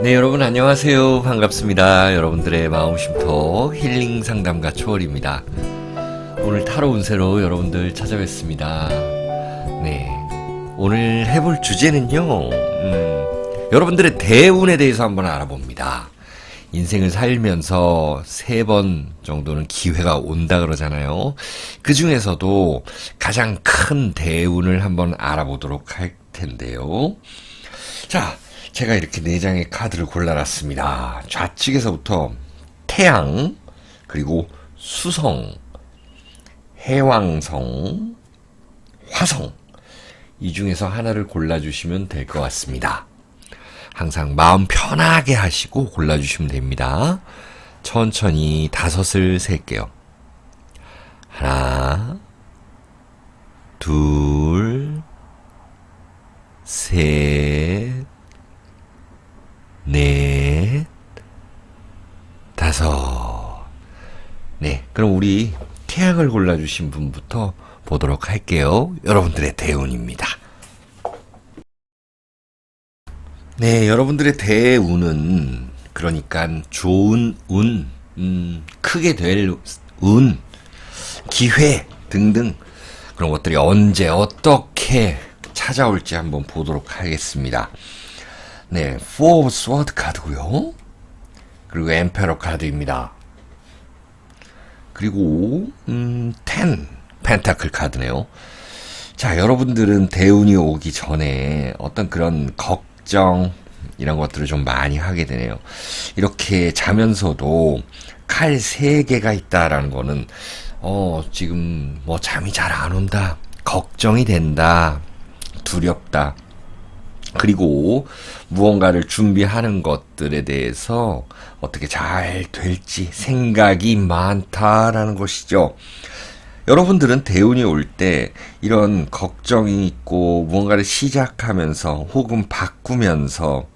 네, 여러분 안녕하세요. 반갑습니다. 여러분들의 마음 쉼터 힐링 상담가 초월입니다. 오늘 타로 운세로 여러분들 찾아뵙습니다. 네. 오늘 해볼 주제는요, 음, 여러분들의 대운에 대해서 한번 알아봅니다. 인생을 살면서 세 번 정도는 기회가 온다 그러잖아요. 그 중에서도 가장 큰 대운을 한번 알아보도록 할 텐데요. 자, 제가 이렇게 네 장의 카드를 골라놨습니다. 좌측에서부터 태양, 그리고 수성, 해왕성, 화성. 이 중에서 하나를 골라주시면 될 것 같습니다. 항상 마음 편하게 하시고 골라주시면 됩니다. 천천히 다섯을 셀게요. 하나, 둘, 셋, 넷, 다섯. 네, 그럼 우리 태양을 골라주신 분부터 보도록 할게요. 여러분들의 대운입니다. 네, 여러분들의 대운은 그러니까 좋은 운, 음, 크게 될 운, 기회 등등 그런 것들이 언제 어떻게 찾아올지 한번 보도록 하겠습니다. 네, of Sword 카드고요. 그리고 엠페러 카드입니다. 그리고 음, 10 펜타클 카드네요. 자, 여러분들은 대운이 오기 전에 어떤 그런 걱정 이런 것들을 좀 많이 하게 되네요. 이렇게 자면서도 칼 세 개가 있다라는 거는 어, 지금 뭐 잠이 잘 안 온다. 걱정이 된다. 두렵다. 그리고 무언가를 준비하는 것들에 대해서 어떻게 잘 될지 생각이 많다라는 것이죠. 여러분들은 대운이 올 때 이런 걱정이 있고 무언가를 시작하면서 혹은 바꾸면서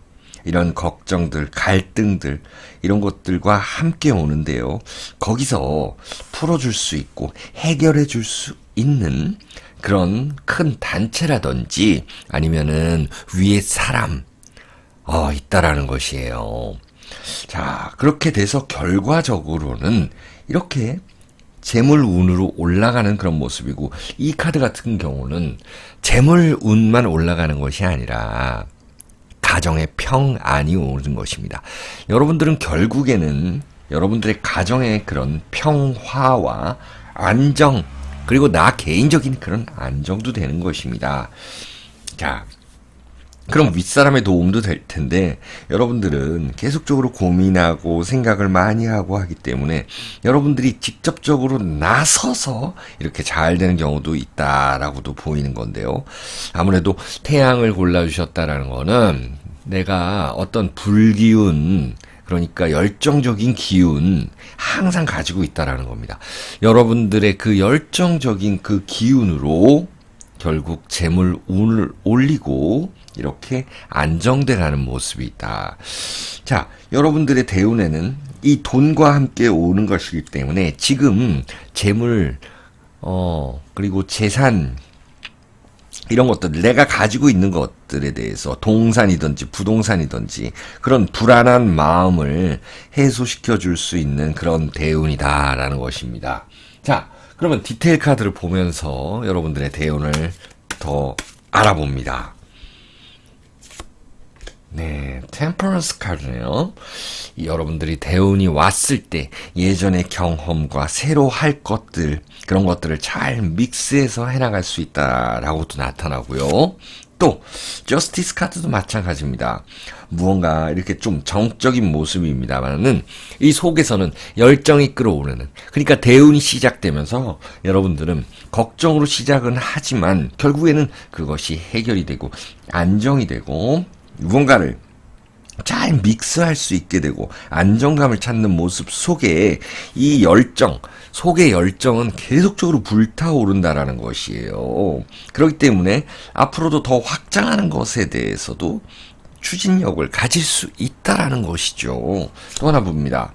이런 걱정들, 갈등들, 이런 것들과 함께 오는데요. 거기서 풀어줄 수 있고 해결해 줄 수 있는 그런 큰 단체라든지 아니면은 위에 사람, 어, 있다라는 것이에요. 자, 그렇게 돼서 결과적으로는 이렇게 재물운으로 올라가는 그런 모습이고, 이 카드 같은 경우는 재물운만 올라가는 것이 아니라, 가정의 평안이 오는 것입니다. 여러분들은 결국에는 여러분들의 가정의 그런 평화와 안정, 그리고 나 개인적인 그런 안정도 되는 것입니다. 자, 그럼 윗사람의 도움도 될 텐데 여러분들은 계속적으로 고민하고 생각을 많이 하고 하기 때문에 여러분들이 직접적으로 나서서 이렇게 잘 되는 경우도 있다라고도 보이는 건데요. 아무래도 태양을 골라주셨다라는 거는 내가 어떤 불기운 그러니까 열정적인 기운 항상 가지고 있다라는 겁니다. 여러분들의 그 열정적인 그 기운으로 결국 재물 운을 올리고 이렇게 안정돼 가는 모습이 있다. 자, 여러분들의 대운에는 이 돈과 함께 오는 것이기 때문에 지금 재물 어 그리고 재산 이런 것들 내가 가지고 있는 것들에 대해서 동산이든지 부동산이든지 그런 불안한 마음을 해소시켜 줄 수 있는 그런 대운이다라는 것입니다. 자, 그러면 디테일 카드를 보면서 여러분들의 대운을 더 알아봅니다. 네, 템퍼런스 카드네요. 이 여러분들이 대운이 왔을 때 예전의 경험과 새로 할 것들 그런 것들을 잘 믹스해서 해나갈 수 있다라고도 나타나고요. 또 저스티스 카드도 마찬가지입니다. 무언가 이렇게 좀 정적인 모습입니다만은 이 속에서는 열정이 끌어오르는 그러니까 대운이 시작되면서 여러분들은 걱정으로 시작은 하지만 결국에는 그것이 해결이 되고 안정이 되고 무언가를 잘 믹스할 수 있게 되고 안정감을 찾는 모습 속에 이 열정, 속의 열정은 계속적으로 불타오른다라는 것이에요. 그렇기 때문에 앞으로도 더 확장하는 것에 대해서도 추진력을 가질 수 있다라는 것이죠. 또 하나 봅니다.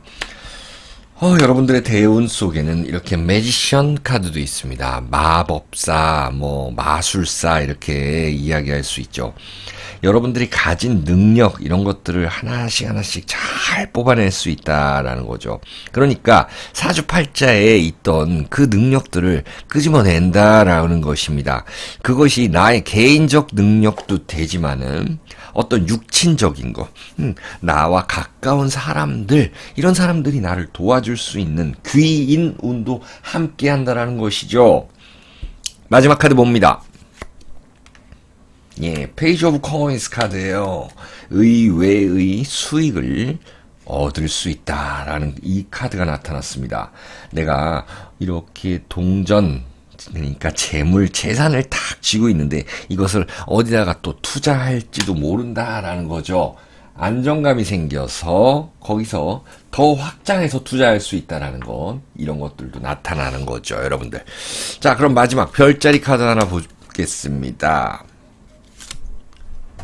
어, 여러분들의 대운 속에는 이렇게 매지션 카드도 있습니다. 마법사, 뭐, 마술사, 이렇게 이야기할 수 있죠. 여러분들이 가진 능력, 이런 것들을 하나씩 하나씩 잘 뽑아낼 수 있다라는 거죠. 그러니까 사주팔자에 있던 그 능력들을 끄집어낸다라는 것입니다. 그것이 나의 개인적 능력도 되지만은 어떤 육친적인 거, 음, 나와 가까운 사람들, 이런 사람들이 나를 도와줄 수 있는 귀인 운도 함께 한다라는 것이죠. 마지막 카드 봅니다. 예, 페이지 오브 코인스 카드예요. 의외의 수익을 얻을 수 있다라는 이 카드가 나타났습니다. 내가 이렇게 동전 그러니까 재물 재산을 탁 쥐고 있는데 이것을 어디다가 또 투자할지도 모른다라는 거죠. 안정감이 생겨서 거기서 더 확장해서 투자할 수 있다라는 것 이런 것들도 나타나는 거죠, 여러분들. 자, 그럼 마지막 별자리 카드 하나 보겠습니다.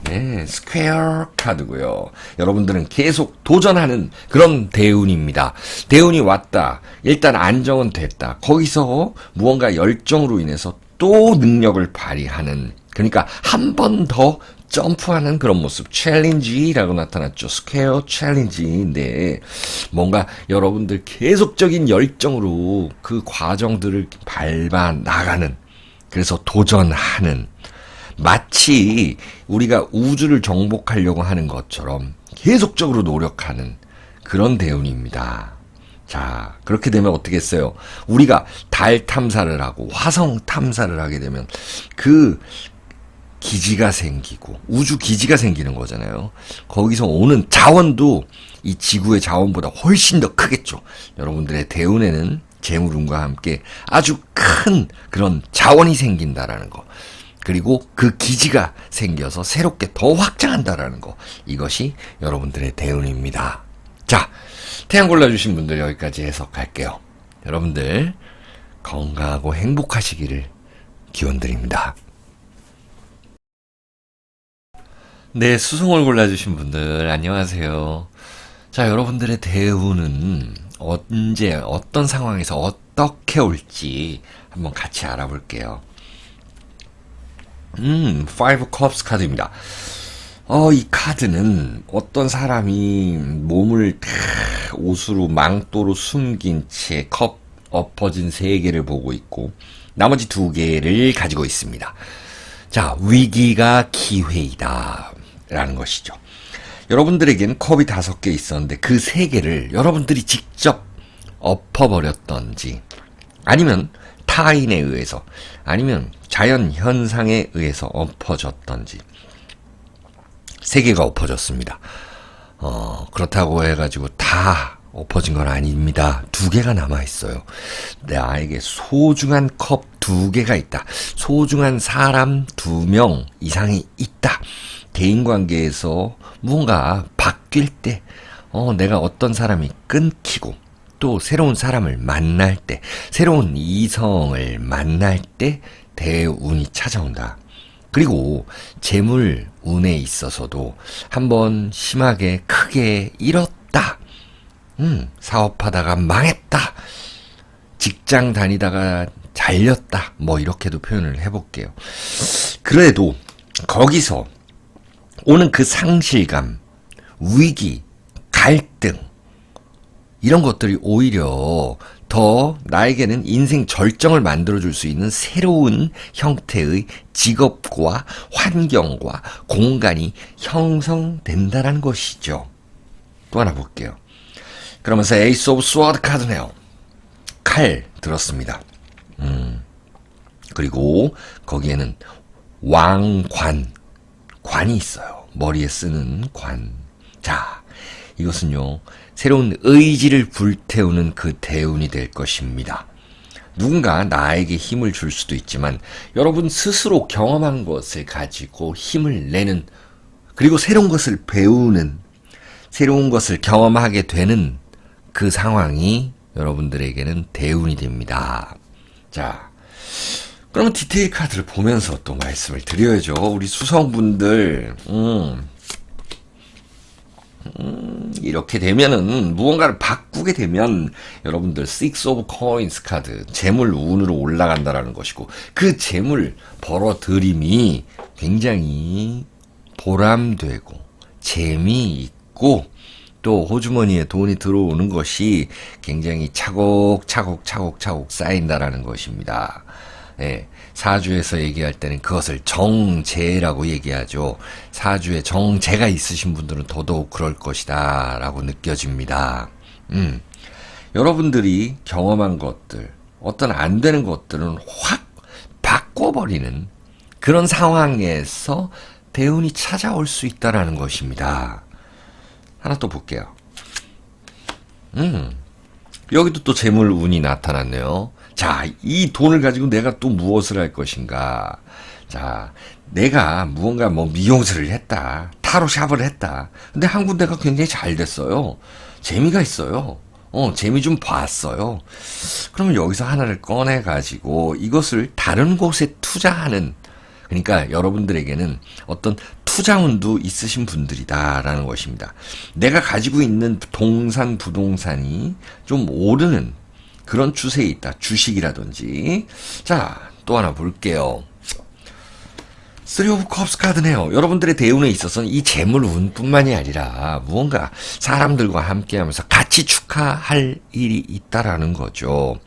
네, 스퀘어 카드고요. 여러분들은 계속 도전하는 그런 대운입니다. 대운이 왔다. 일단 안정은 됐다. 거기서 무언가 열정으로 인해서 또 능력을 발휘하는 그러니까 한 번 더 점프하는 그런 모습 챌린지라고 나타났죠. 스퀘어 챌린지인데 뭔가 여러분들 계속적인 열정으로 그 과정들을 밟아 나가는 그래서 도전하는 마치 우리가 우주를 정복하려고 하는 것처럼 계속적으로 노력하는 그런 대운입니다. 자, 그렇게 되면 어떻겠어요? 우리가 달 탐사를 하고 화성 탐사를 하게 되면 그 기지가 생기고 우주 기지가 생기는 거잖아요. 거기서 오는 자원도 이 지구의 자원보다 훨씬 더 크겠죠. 여러분들의 대운에는 재물운과 함께 아주 큰 그런 자원이 생긴다라는 거. 그리고 그 기지가 생겨서 새롭게 더 확장한다라는 거. 이것이 여러분들의 대운입니다. 자, 태양 골라주신 분들 여기까지 해석할게요. 여러분들 건강하고 행복하시기를 기원드립니다. 네, 수송을 골라주신 분들 안녕하세요. 자, 여러분들의 대운은 언제 어떤 상황에서 어떻게 올지 한번 같이 알아볼게요. 음, Five Cups 카드입니다. 어, 이 카드는 어떤 사람이 몸을 탁 옷으로 망토로 숨긴 채 컵 엎어진 세 개를 보고 있고 나머지 두 개를 가지고 있습니다. 자, 위기가 기회이다. 라는 것이죠. 여러분들에겐 컵이 다섯 개 있었는데 그 세 개를 여러분들이 직접 엎어버렸던지 아니면 타인에 의해서 아니면 자연 현상에 의해서 엎어졌던지 세 개가 엎어졌습니다. 어, 그렇다고 해가지고 다 엎어진 건 아닙니다. 두 개가 남아 있어요. 나에게 소중한 컵 두 개가 있다. 소중한 사람 두 명 이상이 있다. 대인 관계에서 무언가 바뀔 때, 어, 내가 어떤 사람이 끊기고, 또 새로운 사람을 만날 때, 새로운 이성을 만날 때 대운이 찾아온다. 그리고 재물 운에 있어서도 한번 심하게 크게 잃었다. 음, 사업하다가 망했다. 직장 다니다가 잘렸다. 뭐 이렇게도 표현을 해볼게요. 그래도 거기서 오는 그 상실감, 위기, 갈등, 이런 것들이 오히려 더 나에게는 인생 절정을 만들어줄 수 있는 새로운 형태의 직업과 환경과 공간이 형성된다는 것이죠. 또 하나 볼게요. 그러면서 에이스 오브 스워드 카드네요. 칼 들었습니다. 음. 그리고 거기에는 왕관, 관이 있어요. 머리에 쓰는 관. 자, 이것은요, 새로운 의지를 불태우는 그 대운이 될 것입니다. 누군가 나에게 힘을 줄 수도 있지만, 여러분 스스로 경험한 것을 가지고 힘을 내는, 그리고 새로운 것을 배우는, 새로운 것을 경험하게 되는 그 상황이 여러분들에게는 대운이 됩니다. 자, 그러면 디테일 카드를 보면서 또 말씀을 드려야죠. 우리 수성분들, 음, 음, 이렇게 되면은 무언가를 바꾸게 되면 여러분들 Six of Coins 카드 재물 운으로 올라간다라는 것이고 그 재물 벌어들임이 굉장히 보람되고 재미있고 또 호주머니에 돈이 들어오는 것이 굉장히 차곡차곡 차곡차곡 쌓인다라는 것입니다. 예, 사주에서 얘기할 때는 그것을 정재라고 얘기하죠. 사주에 정재가 있으신 분들은 더더욱 그럴 것이다 라고 느껴집니다. 음, 여러분들이 경험한 것들, 어떤 안 되는 것들은 확 바꿔버리는 그런 상황에서 대운이 찾아올 수 있다라는 것입니다. 하나 또 볼게요. 음, 여기도 또 재물 운이 나타났네요. 자, 이 돈을 가지고 내가 또 무엇을 할 것인가? 자, 내가 무언가 뭐 미용실을 했다. 타로 샵을 했다. 근데 한 군데가 굉장히 잘 됐어요. 재미가 있어요. 어, 재미 좀 봤어요. 그러면 여기서 하나를 꺼내 가지고 이것을 다른 곳에 투자하는 그러니까 여러분들에게는 어떤 투자운도 있으신 분들이다라는 것입니다. 내가 가지고 있는 동산 부동산이 좀 오르는 그런 추세에 있다. 주식이라든지. 자, 또 하나 볼게요. 쓰리 오브 컵스 카드네요. 여러분들의 대운에 있어서는 이 재물 운뿐만이 아니라 무언가 사람들과 함께 하면서 같이 축하할 일이 있다라는 거죠.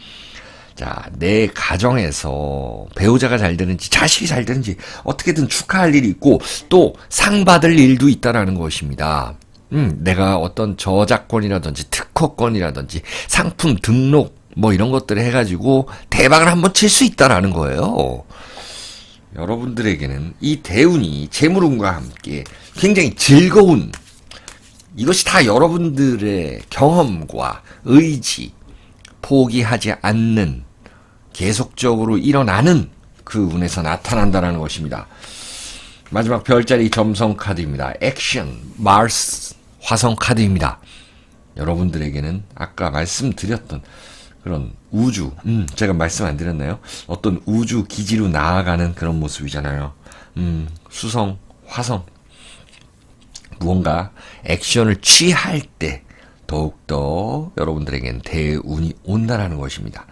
자, 내 가정에서 배우자가 잘 되는지 자식이 잘 되는지 어떻게든 축하할 일이 있고 또 상 받을 일도 있다라는 것입니다. 음, 내가 어떤 저작권이라든지 특허권이라든지 상품 등록 뭐 이런 것들을 해가지고 대박을 한번 칠 수 있다라는 거예요. 여러분들에게는 이 대운이 재물운과 함께 굉장히 즐거운 이것이 다 여러분들의 경험과 의지, 포기하지 않는 계속적으로 일어나는 그 운에서 나타난다는 것입니다. 마지막 별자리 점성 카드입니다. 액션, 마스, 화성 카드입니다. 여러분들에게는 아까 말씀드렸던 그런 우주, 음, 제가 말씀 안 드렸나요? 어떤 우주 기지로 나아가는 그런 모습이잖아요. 음, 수성, 화성. 무언가 액션을 취할 때 더욱더 여러분들에겐 대운이 온다라는 것입니다.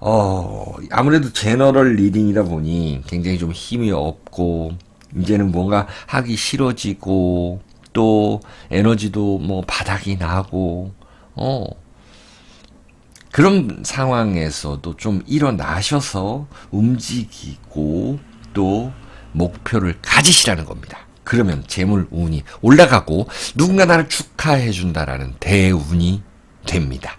어, 아무래도 제너럴 리딩이다 보니 굉장히 좀 힘이 없고, 이제는 뭔가 하기 싫어지고, 또 에너지도 뭐 바닥이 나고, 어, 그런 상황에서도 좀 일어나셔서 움직이고 또 목표를 가지시라는 겁니다. 그러면 재물 운이 올라가고 누군가 나를 축하해 준다라는 대운이 됩니다.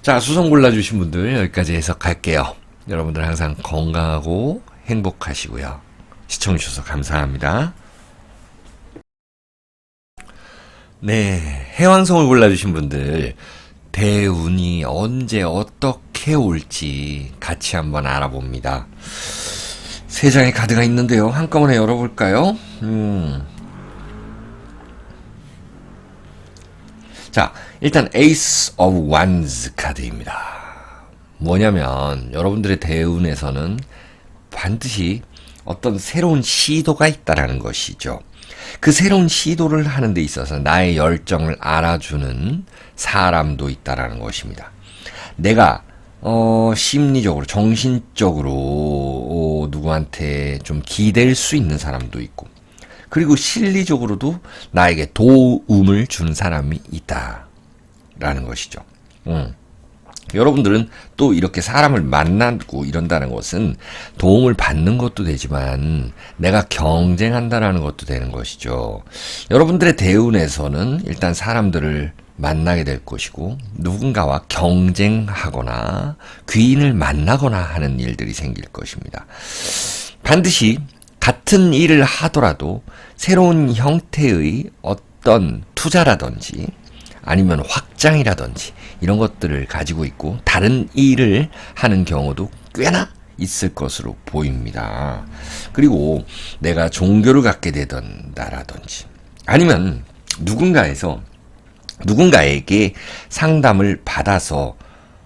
자, 수성 골라주신 분들 여기까지 해석할게요. 여러분들 항상 건강하고 행복하시고요. 시청해주셔서 감사합니다. 네, 해왕성을 골라주신 분들 대운이 언제 어떻게 올지 같이 한번 알아봅니다. 세 장의 카드가 있는데요. 한꺼번에 열어볼까요? 음. 자, 일단 에이스 오브 완즈 카드입니다. 뭐냐면 여러분들의 대운에서는 반드시 어떤 새로운 시도가 있다라는 것이죠. 그 새로운 시도를 하는 데 있어서 나의 열정을 알아주는 사람도 있다라는 것입니다. 내가 어, 심리적으로, 정신적으로, 어, 누구한테 좀 기댈 수 있는 사람도 있고, 그리고 실리적으로도 나에게 도움을 주는 사람이 있다. 라는 것이죠. 음. 여러분들은 또 이렇게 사람을 만나고 이런다는 것은 도움을 받는 것도 되지만 내가 경쟁한다라는 것도 되는 것이죠. 여러분들의 대운에서는 일단 사람들을 만나게 될 것이고 누군가와 경쟁하거나 귀인을 만나거나 하는 일들이 생길 것입니다. 반드시 같은 일을 하더라도 새로운 형태의 어떤 투자라든지 아니면 확장이라든지 이런 것들을 가지고 있고 다른 일을 하는 경우도 꽤나 있을 것으로 보입니다. 그리고 내가 종교를 갖게 되던다라든지 아니면 누군가에서 누군가에게 상담을 받아서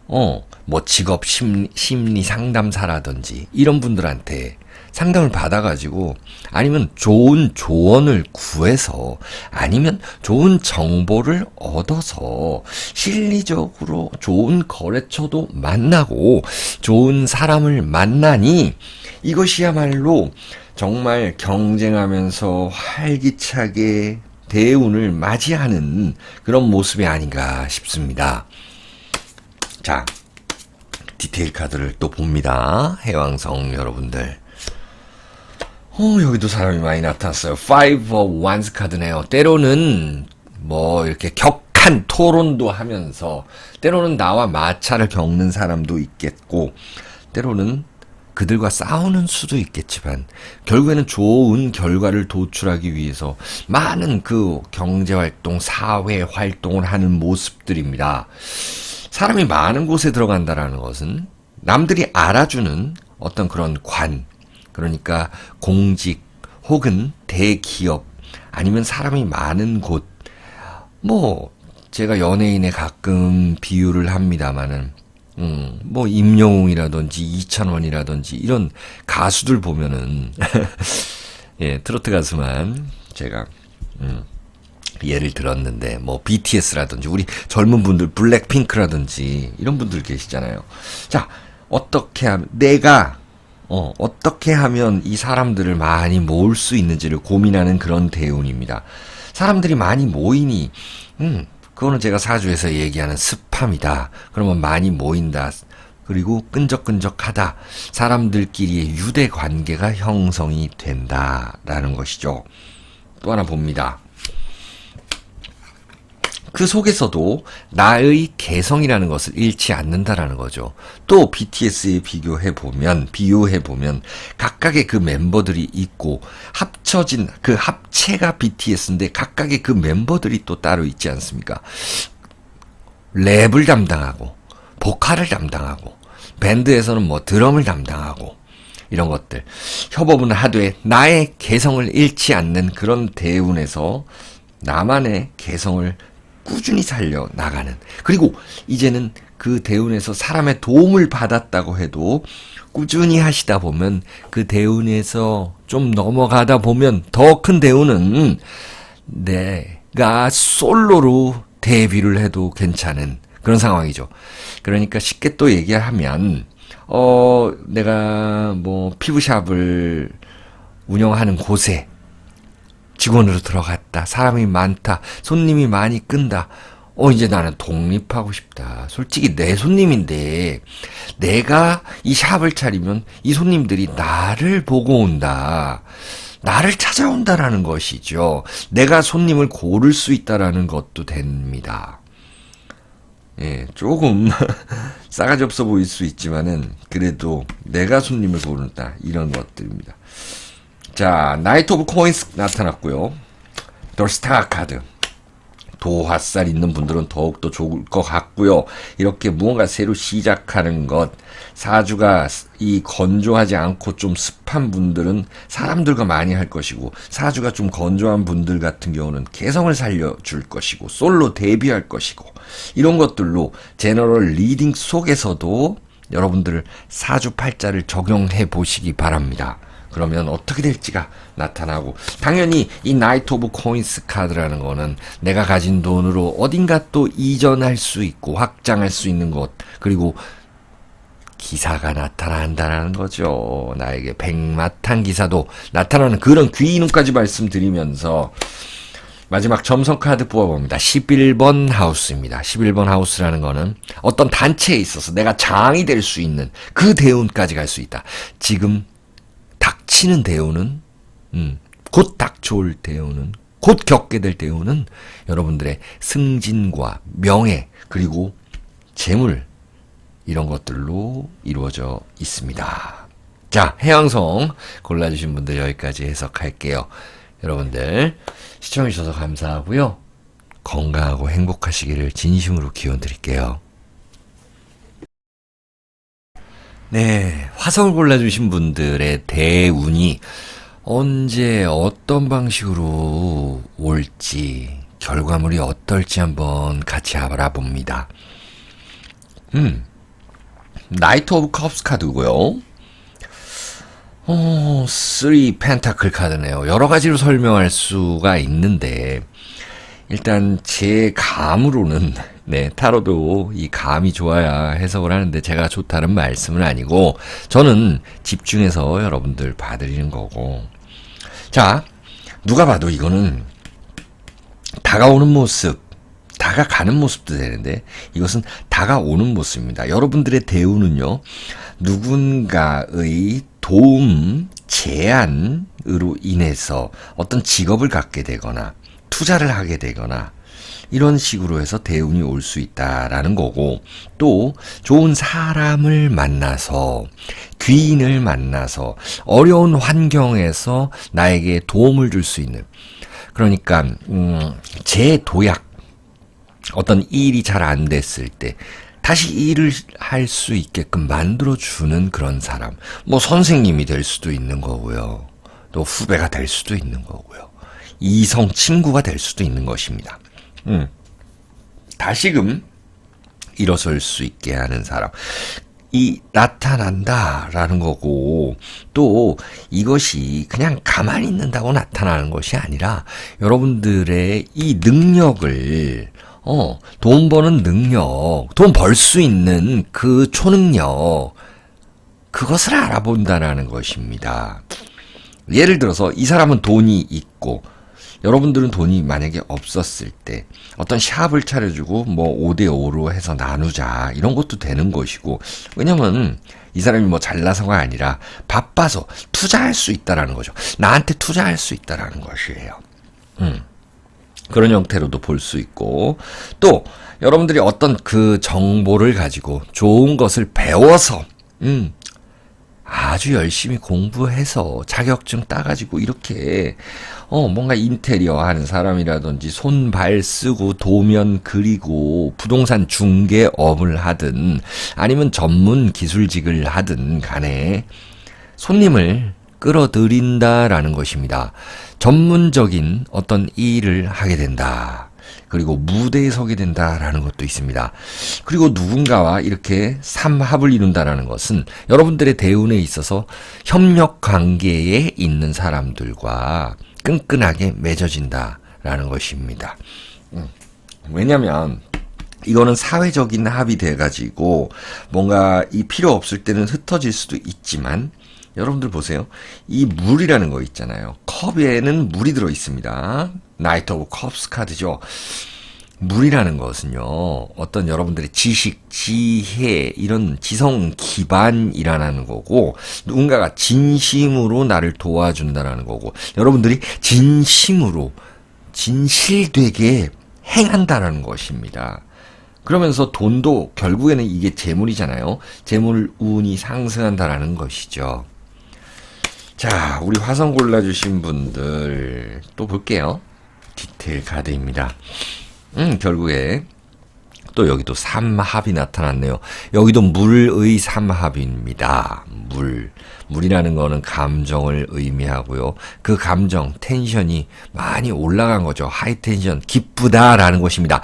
어, 뭐 직업 심리, 심리 상담사라든지 이런 분들한테 상담을 받아가지고 아니면 좋은 조언을 구해서 아니면 좋은 정보를 얻어서 실리적으로 좋은 거래처도 만나고 좋은 사람을 만나니 이것이야말로 정말 경쟁하면서 활기차게 대운을 맞이하는 그런 모습이 아닌가 싶습니다. 자, 디테일 카드를 또 봅니다. 해왕성 여러분들. 어, 여기도 사람이 많이 나타났어요. Five of Wands 카드네요. 때로는 뭐 이렇게 격한 토론도 하면서 때로는 나와 마찰을 겪는 사람도 있겠고 때로는 그들과 싸우는 수도 있겠지만 결국에는 좋은 결과를 도출하기 위해서 많은 그 경제 활동, 사회 활동을 하는 모습들입니다. 사람이 많은 곳에 들어간다라는 것은 남들이 알아주는 어떤 그런 관, 그러니까 공직 혹은 대기업 아니면 사람이 많은 곳, 뭐 제가 연예인에 가끔 비유를 합니다마는 음, 뭐 임영웅이라든지 이찬원이라든지 이런 가수들 보면은 예 트로트 가수만 제가 음, 예를 들었는데 뭐 BTS라든지 우리 젊은 분들 블랙핑크라든지 이런 분들 계시잖아요. 자 어떻게 하면 내가 어, 어떻게 하면 이 사람들을 많이 모을 수 있는지를 고민하는 그런 대운입니다. 사람들이 많이 모이니, 음, 그거는 제가 사주에서 얘기하는 습함이다. 그러면 많이 모인다. 그리고 끈적끈적하다. 사람들끼리의 유대 관계가 형성이 된다라는 것이죠. 또 하나 봅니다. 그 속에서도 나의 개성이라는 것을 잃지 않는다라는 거죠. 또 BTS에 비교해 보면 비교해 보면 각각의 그 멤버들이 있고 합쳐진 그 합체가 BTS인데 각각의 그 멤버들이 또 따로 있지 않습니까? 랩을 담당하고 보컬을 담당하고 밴드에서는 뭐 드럼을 담당하고 이런 것들 협업은 하되 나의 개성을 잃지 않는 그런 대운에서 나만의 개성을 꾸준히 살려 나가는 그리고 이제는 그 대운에서 사람의 도움을 받았다고 해도 꾸준히 하시다 보면 그 대운에서 좀 넘어가다 보면 더 큰 대운은 내가 솔로로 데뷔를 해도 괜찮은 그런 상황이죠. 그러니까 쉽게 또 얘기하면 어 내가 뭐 피부샵을 운영하는 곳에 직원으로 들어갔다. 사람이 많다. 손님이 많이 끈다. 어, 이제 나는 독립하고 싶다. 솔직히 내 손님인데, 내가 이 샵을 차리면 이 손님들이 나를 보고 온다. 나를 찾아온다라는 것이죠. 내가 손님을 고를 수 있다라는 것도 됩니다. 예, 조금 싸가지 없어 보일 수 있지만은, 그래도 내가 손님을 고른다. 이런 것들입니다. 자, 나이트 오브 코인스 나타났고요. 돌스타 카드. 도화살 있는 분들은 더욱더 좋을 것 같고요. 이렇게 무언가 새로 시작하는 것, 사주가 이 건조하지 않고 좀 습한 분들은 사람들과 많이 할 것이고, 사주가 좀 건조한 분들 같은 경우는 개성을 살려줄 것이고, 솔로 데뷔할 것이고, 이런 것들로 제너럴 리딩 속에서도 여러분들 사주 팔자를 적용해 보시기 바랍니다. 그러면 어떻게 될지가 나타나고 당연히 이 나이트 오브 코인스 카드라는 거는 내가 가진 돈으로 어딘가 또 이전할 수 있고 확장할 수 있는 것 그리고 기사가 나타난다는 거죠. 나에게 백마탄 기사도 나타나는 그런 귀인운까지 말씀드리면서 마지막 점성 카드 뽑아봅니다. 11번 하우스입니다. 11번 하우스라는 거는 어떤 단체에 있어서 내가 장이 될 수 있는 그 대운까지 갈 수 있다. 지금 닥치는 대우는 음, 곧 닥쳐올 대우는 곧 겪게 될 대우는 여러분들의 승진과 명예 그리고 재물 이런 것들로 이루어져 있습니다. 자, 해양성 골라주신 분들 여기까지 해석할게요. 여러분들 시청해주셔서 감사하고요. 건강하고 행복하시기를 진심으로 기원 드릴게요. 네, 화성을 골라주신 분들의 대운이 언제 어떤 방식으로 올지 결과물이 어떨지 한번 같이 알아봅니다. 음, 나이트 오브 컵스 카드고요. 어, 3 펜타클 카드네요. 여러 가지로 설명할 수가 있는데, 일단 제 감으로는, 네, 타로도 이 감이 좋아야 해석을 하는데 제가 좋다는 말씀은 아니고, 저는 집중해서 여러분들 봐드리는 거고. 자, 누가 봐도 이거는 다가오는 모습, 다가가는 모습도 되는데 이것은 다가오는 모습입니다. 여러분들의 대우는요, 누군가의 도움, 제안으로 인해서 어떤 직업을 갖게 되거나 투자를 하게 되거나 이런 식으로 해서 대운이 올 수 있다라는 거고 또 좋은 사람을 만나서 귀인을 만나서 어려운 환경에서 나에게 도움을 줄 수 있는 그러니까 음, 제 도약 어떤 일이 잘 안 됐을 때 다시 일을 할 수 있게끔 만들어 주는 그런 사람 뭐 선생님이 될 수도 있는 거고요. 또 후배가 될 수도 있는 거고요 이성 친구가 될 수도 있는 것입니다. 음. 다시금 일어설 수 있게 하는 사람. 이 나타난다라는 거고 또 이것이 그냥 가만히 있는다고 나타나는 것이 아니라 여러분들의 이 능력을 어, 돈 버는 능력, 돈 벌 수 있는 그 초능력 그것을 알아본다라는 것입니다. 예를 들어서 이 사람은 돈이 있고 여러분들은 돈이 만약에 없었을 때 어떤 샵을 차려주고 뭐 5대5로 해서 나누자 이런 것도 되는 것이고 왜냐면 이 사람이 뭐 잘나서가 아니라 바빠서 투자할 수 있다라는 거죠. 나한테 투자할 수 있다라는 것이에요. 음. 그런 형태로도 볼 수 있고 또 여러분들이 어떤 그 정보를 가지고 좋은 것을 배워서 음, 아주 열심히 공부해서 자격증 따가지고 이렇게 어 뭔가 인테리어 하는 사람이라든지 손발 쓰고 도면 그리고 부동산 중개업을 하든 아니면 전문 기술직을 하든 간에 손님을 끌어들인다라는 것입니다. 전문적인 어떤 일을 하게 된다. 그리고 무대에 서게 된다라는 것도 있습니다. 그리고 누군가와 이렇게 삼합을 이룬다라는 것은 여러분들의 대운에 있어서 협력 관계에 있는 사람들과 끈끈하게 맺어진다라는 것입니다. 음. 왜냐면 이거는 사회적인 합이 돼가지고 뭔가 이 필요 없을 때는 흩어질 수도 있지만 여러분들 보세요. 이 물이라는 거 있잖아요. 컵에는 물이 들어 있습니다. 나이트 오브 컵스 카드죠. 물이라는 것은요, 어떤 여러분들의 지식, 지혜, 이런 지성 기반이라는 거고, 누군가가 진심으로 나를 도와준다라는 거고, 여러분들이 진심으로, 진실되게 행한다라는 것입니다. 그러면서 돈도 결국에는 이게 재물이잖아요. 재물 운이 상승한다라는 것이죠. 자, 우리 화성 골라주신 분들 또 볼게요. 디테일 카드입니다. 음, 결국에 또 여기도 삼합이 나타났네요. 여기도 물의 삼합입니다. 물. 물이라는 거는 감정을 의미하고요. 그 감정, 텐션이 많이 올라간 거죠. 하이 텐션, 기쁘다라는 것입니다.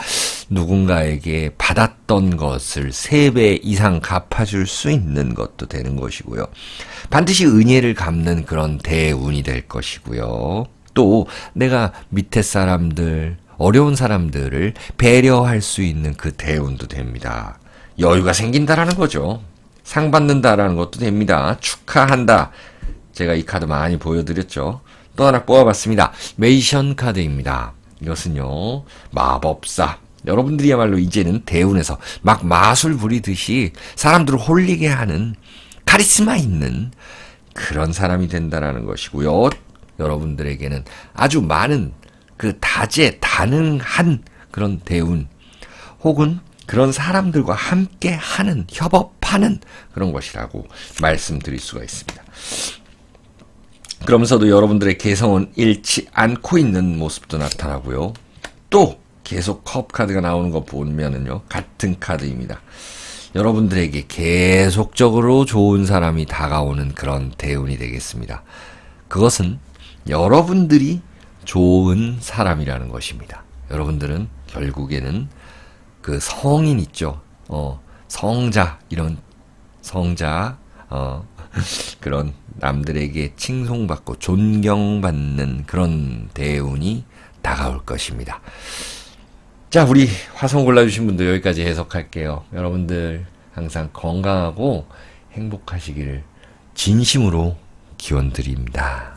누군가에게 받았던 것을 3배 이상 갚아줄 수 있는 것도 되는 것이고요. 반드시 은혜를 갚는 그런 대운이 될 것이고요. 또 내가 밑에 사람들, 어려운 사람들을 배려할 수 있는 그 대운도 됩니다. 여유가 생긴다라는 거죠. 상 받는다라는 것도 됩니다. 축하한다. 제가 이 카드 많이 보여드렸죠. 또 하나 뽑아봤습니다. 메이션 카드입니다. 이것은요, 마법사. 여러분들이야말로 이제는 대운에서 막 마술 부리듯이 사람들을 홀리게 하는 카리스마 있는 그런 사람이 된다라는 것이고요. 여러분들에게는 아주 많은 그 다재 다능한 그런 대운 혹은 그런 사람들과 함께 하는 협업하는 그런 것이라고 말씀드릴 수가 있습니다. 그러면서도 여러분들의 개성은 잃지 않고 있는 모습도 나타나고요. 또 계속 컵 카드가 나오는 거 보면은요. 같은 카드입니다. 여러분들에게 계속적으로 좋은 사람이 다가오는 그런 대운이 되겠습니다. 그것은 여러분들이 좋은 사람이라는 것입니다. 여러분들은 결국에는 그 성인 있죠. 어, 성자 이런 성자 어, 그런 남들에게 칭송받고 존경받는 그런 대운이 다가올 것입니다. 자, 우리 화성 골라주신 분들 여기까지 해석할게요. 여러분들 항상 건강하고 행복하시기를 진심으로 기원 드립니다.